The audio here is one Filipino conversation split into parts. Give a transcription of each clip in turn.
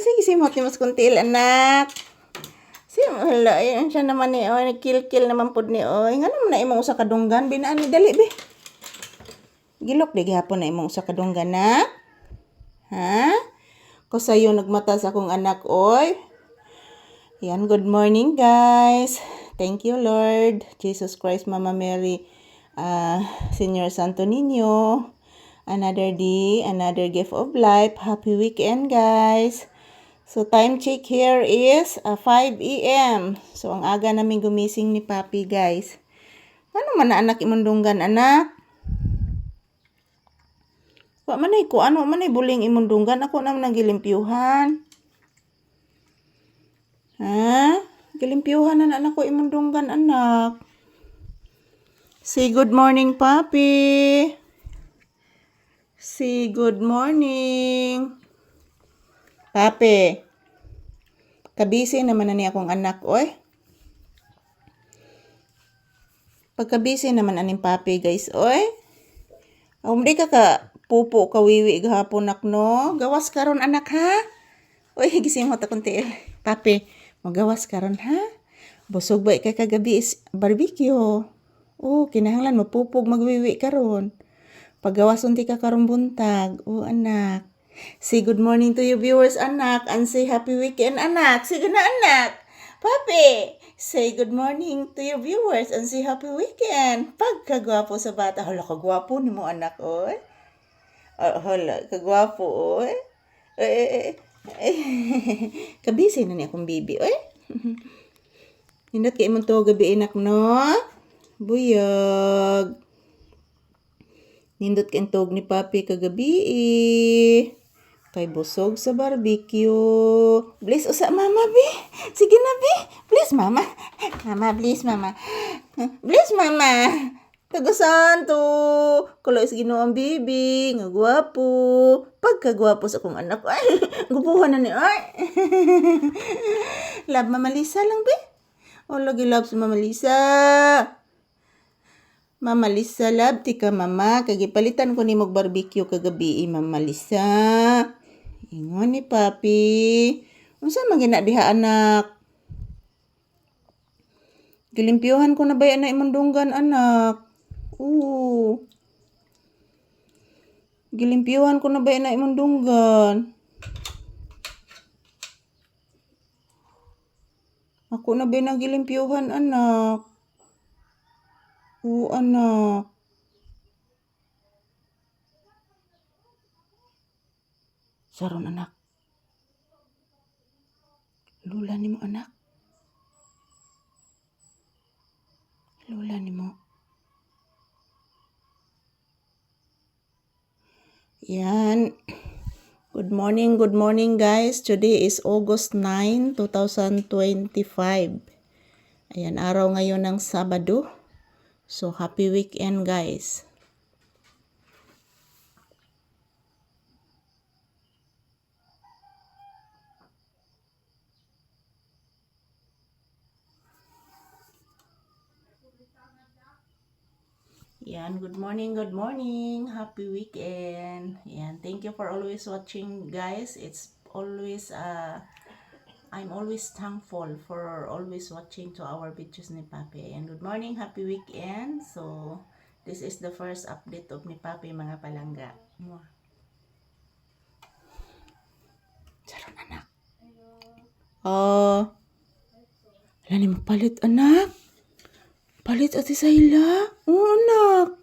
Sige, simot ni mas kuntil, anak. Si hala, ayan siya naman ni oy, nagkil-kil naman pud ni oy. Nga naman na imong usa ka dunggan binaan ni dali be. Gilok di gihapon na imong usa ka dunggan na. Ha? Ko sayo nagmata sa akong anak oy. Yan, good morning guys. Thank you Lord. Jesus Christ, Mama Mary, uh, Senior Santo Niño. Another day, another gift of life. Happy weekend guys. So time check here is uh, 5 a.m. So ang aga namin gumising ni Papi guys. Ano man na anak imundunggan anak? Wa man ko ano man ay buling imundunggan ako naman ang gilimpyuhan. Ha? Gilimpyuhan na anak ko imundunggan anak. Say good morning Papi. Say good morning. Pape, kabisi naman na ni akong anak, oy. Pagkabisi naman aning pape, guys, oy. Um, di ka ka pupo kawiwi gahapon nak no. Gawas karon anak ha. Oy, gising mo ta kunti. Pape, magawas karon ha. Busog ba ka kagabi is barbecue. Oh, kinahanglan mapupog magwiwi karon. Pagawas unti ka karon buntag. Oh, anak. Say good morning to you viewers, anak. And say happy weekend, anak. Sige na, anak. Papi, say good morning to your viewers and say happy weekend. Pagkagwapo sa bata. Hala, kagwapo ni mo, anak, oy. Oh, hala, kagwapo, oy. Eh, eh, eh, eh. Kabisi na ni akong bibi, oy. Hindot kay imong to gabi, anak, no? Buyog. Nindot kay tog ni Papi kagabi eh. Kay busog sa barbecue. Please, usa mama, bi. Sige na, bi. Please, mama. Mama, please, mama. Please, mama. Tagasan to. Kulo is ginoong bibi. Nga gwapo. Pagkagwapo sa akong anak. Ay, gupuhan na ni. Ay. love Mama Lisa lang, bi. O, lagi love sa Mama Lisa. Mama Lisa, love ti ka mama. Kagipalitan ko ni mog barbecue kagabi, eh, Mama Lisa. Ingon ni Papi. Unsa man gina diha anak? Gilimpyuhan ko na ba yan na imong dunggan anak? Oo. Gilimpyuhan ko na ba yan na imong dunggan? Ako na ba yan ang gilimpyuhan anak? Oo, anak. Saron, anak. Lula ni mo, anak. Lula ni mo. Yan. Good morning, good morning guys. Today is August 9, 2025. Ayan, araw ngayon ng Sabado. So, happy weekend, guys. Yan, good morning, good morning. Happy weekend. Yan, thank you for always watching, guys. It's always uh I'm always thankful for always watching to our videos ni Papi. And good morning, happy weekend. So, this is the first update of ni Papi mga palangga. Mwah. Saron anak. Oh. Wala ni mapalit anak. Palit ati sa ila. Oo anak.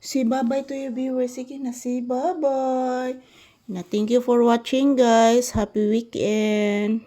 Si bye-bye to your viewers. Sige na, si bye-bye. Na thank you for watching guys. Happy weekend.